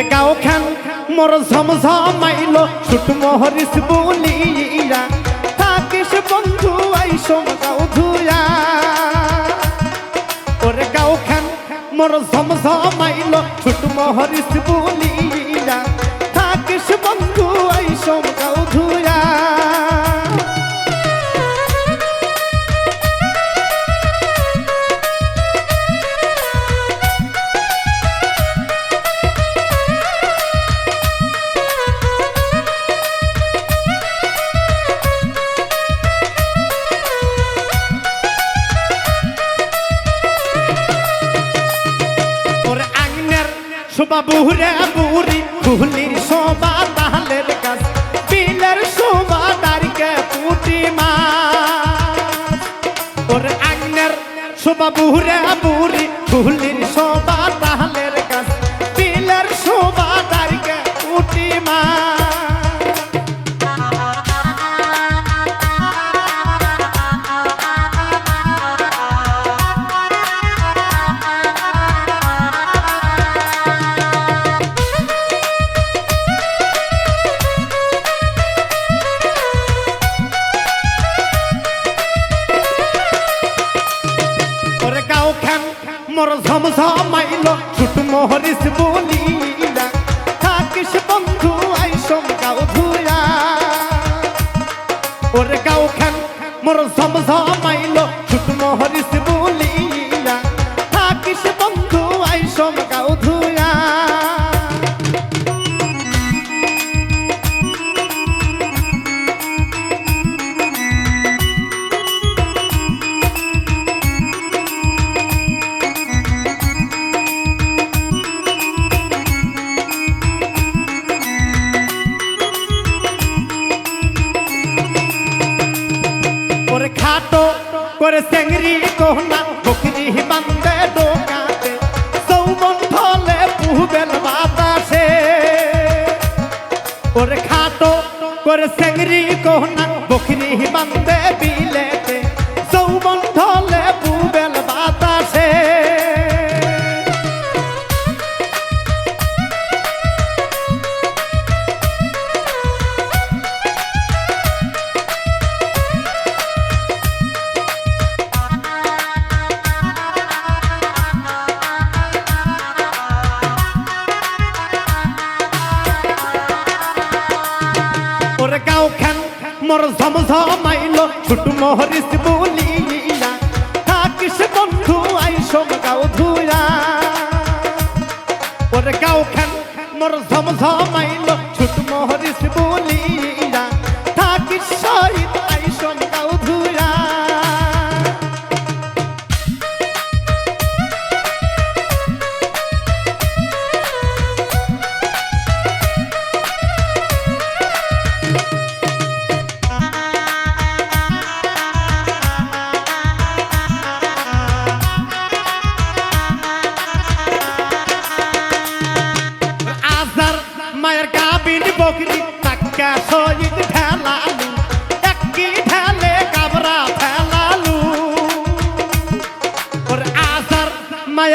ওরে গাও খান মোর ঝমঝমাইল ছুট মোহরিস বলিয়া থাকিস বন্ধু আইসম গাও ধুয়া ওরে গাও খান মোর ঝমঝমাইল ছুট মোহরিস বলিয়া বুহরে বুড়ি কুহলির শোভা তাহলের কাজ বিলের শোভা দাঁড়িকে পুটি মা ওর আগ্নের শোভা বুহরে বুড়ি কুহলির শোভা খান মোর ঝমঝমাইল ছুট মোহরিস বলিলা। থাকিস বন্ধু আইসম গাও ধুয়া ওর গাও খান মোর ঝমঝমাইল খাটো করে সেঙ্গরি কোহনা, বকরি বান্দে ডোকাতে সৌমন ফলে পুহবেল বাতাসে। ওরে খাটো করে সেঙ্গরি কোহনা, বকরি বান্দে বিলেতে সৌমন মোর ঝমঝমাইল, ছুট মোহরিস বলিয়া থাকিস বন্ধু আইসম গাও ধুয়া ওর গাও খান মোর ঝমঝমাইল, ছুট মোহরিস বলিয়া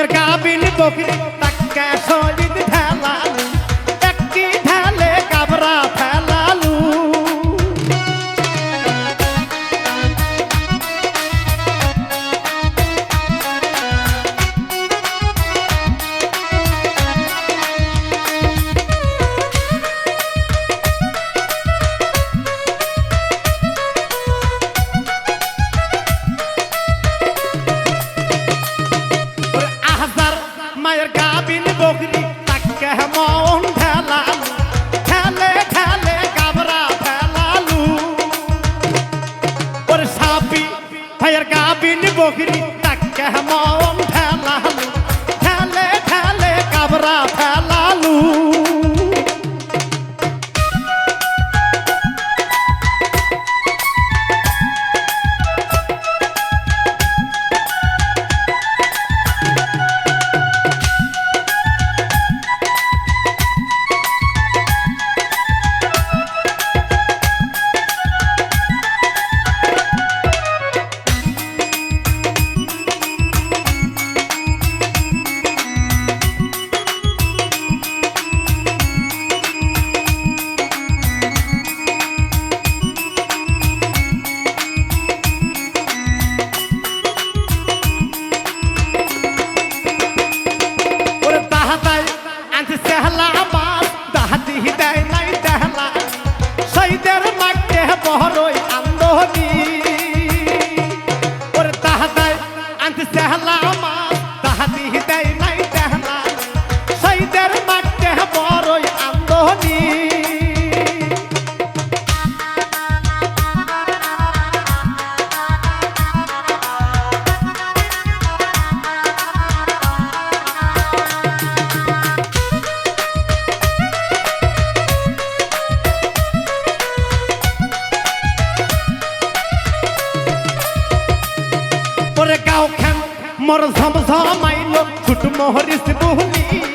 মায়ের গাবিন বকরি terra. মোর ঝমঝমাইলো ছুট মোহরিস বুলিয়া